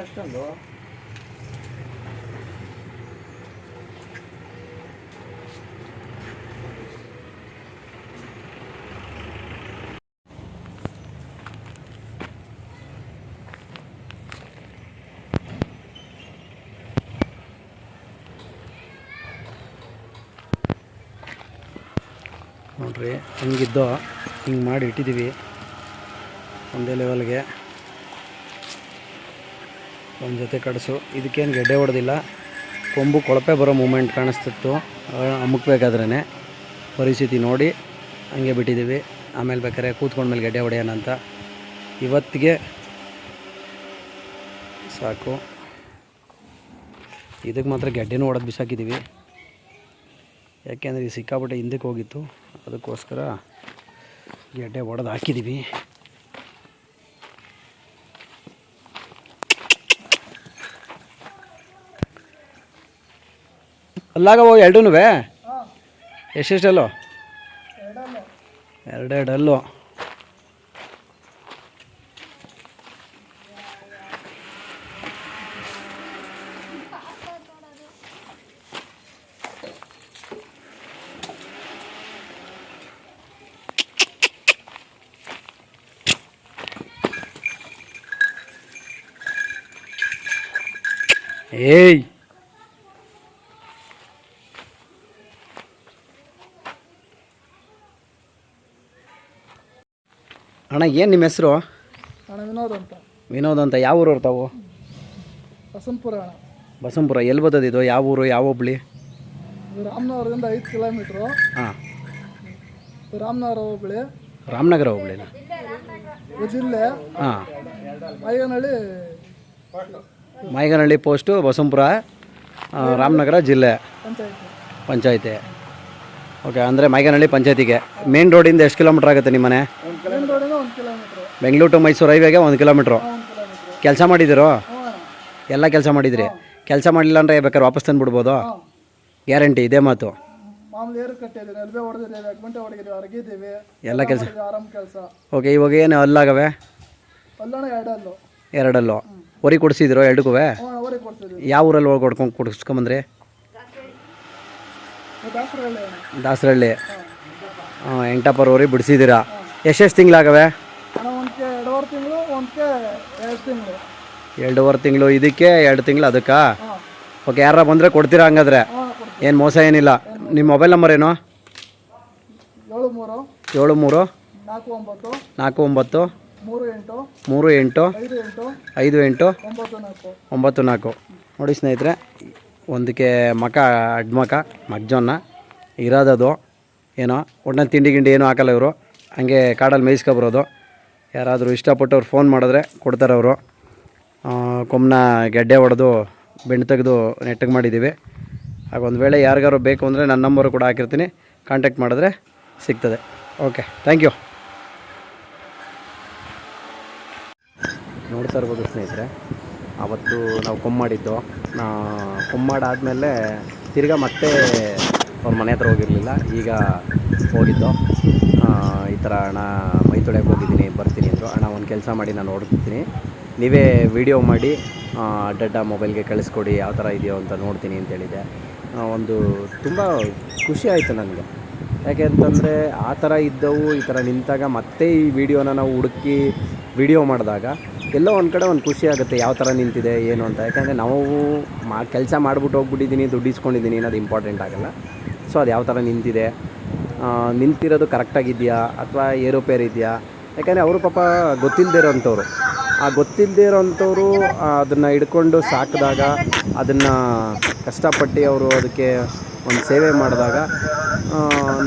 ಅಷ್ಟೊಂದು ನೋಡ್ರಿ ಹಿಂಗಿದ್ದೋ ಹಿಂಗೆ ಮಾಡಿ ಇಟ್ಟಿದ್ದೀವಿ ಒಂದೇ ಲೆವೆಲ್ಗೆ ಒಂದು ಜೊತೆ ಕಡಿಸು ಇದಕ್ಕೇನು ಗೆಡ್ಡೆ ಹೊಡೆದಿಲ್ಲ. ಕೊಂಬು ಕೊಳಪೆ ಬರೋ ಮೂಮೆಂಟ್ ಕಾಣಿಸ್ತಿತ್ತು. ಅಮ್ಮಕ್ಬೇಕಾದ್ರೇ ಪರಿಸ್ಥಿತಿ ನೋಡಿ, ಹಂಗೆ ಬಿಟ್ಟಿದ್ದೀವಿ ಆಮೇಲೆ ಬೇಕಾದ್ರೆ ಕೂತ್ಕೊಂಡ್ಮೇಲೆ ಗೆಡ್ಡೆ ಹೊಡೆಯೋಣ ಅಂತ. ಇವತ್ತಿಗೆ ಸಾಕು. ಇದಕ್ಕೆ ಮಾತ್ರ ಗೆಡ್ಡೆನೂ ಹೊಡೆದು ಬಿಸಾಕಿದ್ದೀವಿ ಯಾಕೆಂದರೆ ಈ ಸಿಕ್ಕಾಪಟ್ಟೆ ಹಿಂದಕ್ಕೆ ಹೋಗಿತ್ತು. ಅದಕ್ಕೋಸ್ಕರ ಗೆಡ್ಡೆ ಹೊಡೆದು ಹಾಕಿದ್ದೀವಿ ಅಲ್ಲಾಗವು ಎರಡೂ ಎಷ್ಟೆಷ್ಟಲ್ಲೋ? ಎರಡೆರಡಲ್ಲು. ಏಯ್! ಅಣ್ಣ ಏನು ನಿಮ್ಮ ಹೆಸರು? ಅಣ್ಣ ವಿನೋದ್ ಅಂತ. ವಿನೋದ್ ಅಂತ. ಯಾವ ಊರು ತಾವು? ಬಸಂತಪುರ ಅಣ್ಣ. ಬಸಂಪುರ ಎಲ್ಲಿ ಇದು? ಯಾವ ಊರು? ಯಾವ ಇದು ರಾಮನಗರದಿಂದ ಐದು ಕಿಲೋಮೀಟ್ರು. ಹಾಂ. ಇದು ರಾಮನಗರ ಹೋಬಳಿ. ರಾಮನಗರ ಹೋಬ್ಳಿನ? ಇದು ಜಿಲ್ಲೆ. ಹಾಂ. ಮೈಗನಹಳ್ಳಿ. ಮೈಗನಹಳ್ಳಿ ಪೋಸ್ಟು ಬಸಂಪುರ ಆ, ರಾಮನಗರ ಜಿಲ್ಲೆ. ಪಂಚಾಯತಿ. ಪಂಚಾಯತಿ. ಓಕೆ ಅಂದರೆ ಮೈಗನಹಳ್ಳಿ ಪಂಚಾಯತಿಗೆ. ಮೇನ್ ರೋಡಿಂದ ಎಷ್ಟು ಕಿಲೋಮೀಟ್ರ್ ಆಗುತ್ತೆ ನಿಮ್ಮ ಮನೆ ಮೇನ್ ರೋಡಿಂದ ಒಂದು ಕಿಲೋಮೀಟ್ರು. ಬೆಂಗಳೂರು ಟು ಮೈಸೂರು ಹೈವೇಗೆ ಒಂದು ಕಿಲೋಮೀಟ್ರು. ಒಂದು ಕಿಲೋಮೀಟ್ರು. ಕೆಲಸ ಮಾಡಿದ್ದೀರೋ? ಹ್ಞೂ ಎಲ್ಲ ಕೆಲಸ ಮಾಡಿದ್ರಿ. ಕೆಲಸ ಮಾಡಲಿಲ್ಲ ಅಂದರೆ ಬೇಕಾದ್ರೆ ವಾಪಸ್ ತಂದುಬಿಡ್ಬೋದು? ಗ್ಯಾರಂಟಿ ಇದೇ ಮಾತು. ಮಾಮೂಲಿ ಏರು ಕಟ್ಟಿದ್ದೀವಿ ಎಲ್ಬೆ ಹೊಡೆದಿದ್ದೀವಿ ಅಗ್ಮೆಂಟೆ ಹೊಡೆದಿದ್ದೀವಿ ಅರಗಿದ್ದೀವಿ. ಎಲ್ಲ ಕೆಲಸ. ಆರಾಮ್ ಕೆಲಸ. ಓಕೆ ಇವಾಗ ಏನು ಅಲ್ಲಾಗವೆ ಅಲ್ಲಣ್ಣ ಎರಡಲ್ಲು. ಎರಡಲ್ಲೂ. ಹೊರಿ ಕೊಡಿಸಿದ್ರು ಎರಡಕ್ಕೂ ಹ್ಞೂ ಅವರಿಗೆ ಕೊಡ್ತಿದ್ದೀವಿ ಯಾವ ಊರಲ್ಲಿ ಹೋಗಿ ಕೊಡ್ಕೊಂಡು ಕೊಡಿಸ್ಕೊಂಬಂದ್ರಿ? ದಾಸರಹಳ್ಳಿ ಅಣ್ಣ. ದಾಸರಳ್ಳಿ ಹಾಂ ಎಂಟಪ್ಪರ್ ಬಿಡಿಸಿದ್ದೀರಾ? ಎಷ್ಟೆಷ್ಟು ತಿಂಗಳಾಗವೆ? ಎರಡೂವರೆ ತಿಂಗಳು ಒಂದ್ಕೆ ಎರಡು ತಿಂಗಳು. ಎರಡೂವರೆ ತಿಂಗಳು ಇದಕ್ಕೆ ಎರಡು ತಿಂಗಳು ಅದಕ್ಕೆ? ಓಕೆ ಯಾರ ಬಂದರೆ ಕೊಡ್ತೀರಾ ಹಂಗಾದ್ರೆ? ಏನು ಮೋಸ ಏನಿಲ್ಲ. ನಿಮ್ಮ ಮೊಬೈಲ್ ನಂಬರ್ ಏನು? ಏಳು ಮೂರು ಏಳು ಮೂರು ನಾಲ್ಕು ಒಂಬತ್ತು ನಾಲ್ಕು ಒಂಬತ್ತು ಮೂರು ಎಂಟು ಮೂರು ಎಂಟು ಐದು ಎಂಟು ಒಂಬತ್ತು ನಾಲ್ಕು. ನೋಡಿ ಸ್ನೇಹಿತರೆ ಒಂದಕ್ಕೆ ಮಕ ಅಡ್ಮಕ ಮಗ್ಜೊನ್ನ ಇರೋದದು ಏನೋ ಒಟ್ಟಿನ ತಿಂಡಿ ಗಿಂಡಿ ಏನೂ ಹಾಕಲ್ಲ ಇವರು. ಹಂಗೆ ಕಾಡಲ್ಲಿ ಮೇಯಿಸ್ಕೊಬರೋದು ಯಾರಾದರೂ ಇಷ್ಟಪಟ್ಟವ್ರು ಫೋನ್ ಮಾಡಿದ್ರೆ ಕೊಡ್ತಾರೆ ಅವರು. ಕೊಮ್ಮನ ಗೆಡ್ಡೆ ಹೊಡೆದು ಬೆಣ್ಣೆ ತೆಗೆದು ನೆಟ್ಟಗೆ ಮಾಡಿದ್ದೀವಿ. ಹಾಗೆ ಒಂದು ವೇಳೆ ಯಾರಿಗಾರು ಬೇಕು ಅಂದರೆ ನನ್ನ ನಂಬರು ಕೂಡ ಹಾಕಿರ್ತೀನಿ. ಕಾಂಟ್ಯಾಕ್ಟ್ ಮಾಡಿದ್ರೆ ಸಿಗ್ತದೆ. ಓಕೆ ಥ್ಯಾಂಕ್ ಯು ನೋಡ್ತಾ ಇರ್ಬೋದು ಸ್ನೇಹಿತರೆ, ಆವತ್ತು ನಾವು ಕೊಮ್ಮಾಡಿದ್ದು ಕೊಮ್ಮಾಡಾದಮೇಲೆ ತಿರ್ಗಾ ಮತ್ತೆ ಅವ್ರ ಮನೆ ಹತ್ರ ಹೋಗಿರಲಿಲ್ಲ. ಈಗ ಹೋಗಿದ್ದು. ಈ ಥರ ಅಣ್ಣ ಮೈ ತೊಳೆಯೋಕೆ ಹೋಗಿದ್ದೀನಿ, ಬರ್ತೀನಿ ಅಂದರು. ಅಣ್ಣ, ಒಂದು ಕೆಲಸ ಮಾಡಿ ನಾನು ನೋಡ್ತೀನಿ. ನೀವೇ ವಿಡಿಯೋ ಮಾಡಿ ಡಡ್ಡ ಮೊಬೈಲ್ಗೆ ಕಳಿಸ್ಕೊಡಿ, ಯಾವ ಥರ ಇದೆಯೋ ಅಂತ ನೋಡ್ತೀನಿ ಅಂತ ಹೇಳಿದೆ. ಒಂದು ತುಂಬ ಖುಷಿ ಆಯಿತು ನನಗೆ. ಯಾಕೆ ಅಂತಂದರೆ, ಆ ಥರ ಇದ್ದವು, ಈ ಥರ ನಿಂತಾಗ ಮತ್ತೆ ಈ ವಿಡಿಯೋನ ನಾವು ಹುಡುಕಿ ವಿಡಿಯೋ ಮಾಡಿದಾಗ ಎಲ್ಲೋ ಒಂದು ಕಡೆ ಒಂದು ಖುಷಿ ಆಗುತ್ತೆ, ಯಾವ ಥರ ನಿಂತಿದೆ, ಏನು ಅಂತ. ಯಾಕೆಂದರೆ ನಾವು ಮಾ, ಕೆಲಸ ಮಾಡಿಬಿಟ್ಟು ಹೋಗ್ಬಿಟ್ಟಿದ್ದೀನಿ ದುಡ್ಡು ಇಸ್ಕೊಂಡಿದ್ದೀನಿ ಅನ್ನೋದು ಇಂಪಾರ್ಟೆಂಟ್ ಆಗಲ್ಲ. ಸೊ ಅದು ಯಾವ ಥರ ನಿಂತಿದೆ ನಿಂತಿರೋದು ಕರೆಕ್ಟಾಗಿದೆಯಾ ಅಥವಾ ಏರೋಪೇರ್ ಇದೆಯಾ? ಯಾಕಂದರೆ ಅವರು ಪಾಪ ಗೊತ್ತಿಲ್ಲದೆ ಇರೋಂಥವ್ರು. ಆ ಗೊತ್ತಿಲ್ಲದೆ ಇರೋಂಥವ್ರು ಅದನ್ನು ಹಿಡ್ಕೊಂಡು ಸಾಕಿದಾಗ ಅದನ್ನು ಕಷ್ಟಪಟ್ಟು ಅವರು ಅದಕ್ಕೆ ಒಂದು ಸೇವೆ ಮಾಡಿದಾಗ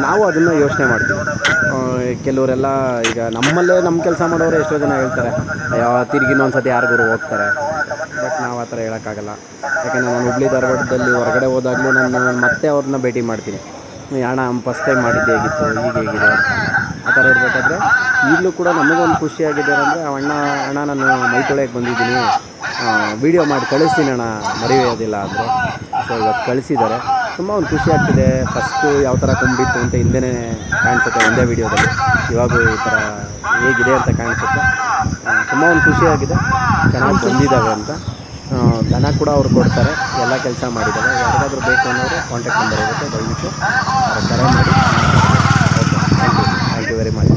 ನಾವು ಅದನ್ನು ಯೋಚನೆ ಮಾಡ್ತೀವಿ. ಕೆಲವರೆಲ್ಲ ಈಗ ನಮ್ಮಲ್ಲೇ ನಮ್ಮ ಕೆಲಸ ಮಾಡೋರು ಎಷ್ಟೋ ಜನ ಹೇಳ್ತಾರೆ, ಅಯ್ಯೋ, ತಿರುಗಿ ಇನ್ನೊಂದು ಸತಿ ಯಾರಿಗೂ ಹೋಗ್ತಾರೆ? ಬಟ್ ನಾವು ಆ ಥರ ಹೇಳೋಕ್ಕಾಗಲ್ಲ. ಯಾಕಂದರೆ ನಾನು ಹುಬ್ಳಿ ಧಾರವಾಡದಲ್ಲಿ ಹೊರಗಡೆ ಹೋದಾಗಲೂ ನಾನು ಮತ್ತೆ ಅವ್ರನ್ನ ಭೇಟಿ ಮಾಡ್ತೀನಿ. ಅಣ್ಣ ಫಸ್ಟ್ ಟೈಮ್ ಮಾಡಿದ್ದು ಹೇಗಿತ್ತು ಈಗ ಹೇಗಿದೆ ಆ ಥರ ಇರಬೇಕಾದ್ರೆ ಈಗಲೂ ಕೂಡ ನಮಗೊಂದು ಖುಷಿಯಾಗಿದೆ ಅಂದರೆ ಆ ಅಣ್ಣ ಅಣ್ಣ ನಾನು ಮೈ ಬಂದಿದ್ದೀನಿ. ವಿಡಿಯೋ ಮಾಡಿ ಕಳಿಸ್ತೀನಿ ಅಣ್ಣ, ಮರೆಯೋದಿಲ್ಲ ಅಂದರೆ. ಸೊ ಇವತ್ತು ಕಳಿಸಿದ್ದಾರೆ. ತುಂಬ ಒಂದು ಖುಷಿ ಆಗ್ತಿದೆ. ಫಸ್ಟು ಯಾವ ಥರ ತುಂಬಿತ್ತು ಅಂತ ಹಿಂದೆನೇ ಕಾಣಿಸುತ್ತೆ ಒಂದೇ ವಿಡಿಯೋದಲ್ಲಿ ಇವಾಗ ಈ ಥರ ಹೇಗಿದೆ ಅಂತ ಕಾಣಿಸುತ್ತೆ. ತುಂಬ ಒಂದು ಖುಷಿಯಾಗಿದೆ ಚೆನ್ನಾಗಿ ಬಂದಿದ್ದಾವೆ ಅಂತ. ದನ ಕೂಡ ಅವ್ರು ಕೊಡ್ತಾರೆ. ಎಲ್ಲ ಕೆಲಸ ಮಾಡಿದ್ದಾರೆ. ಯಾರಿಗಾದ್ರೂ ಬೇಕು ಅನ್ನೋರು ಕಾಂಟ್ಯಾಕ್ಟ್ ನಂಬರ್ ಇರುತ್ತೆ, ದಯವಿಟ್ಟು. ಅವ್ರ ಕರೆ ಮಾಡಿ okay thank you thank you very much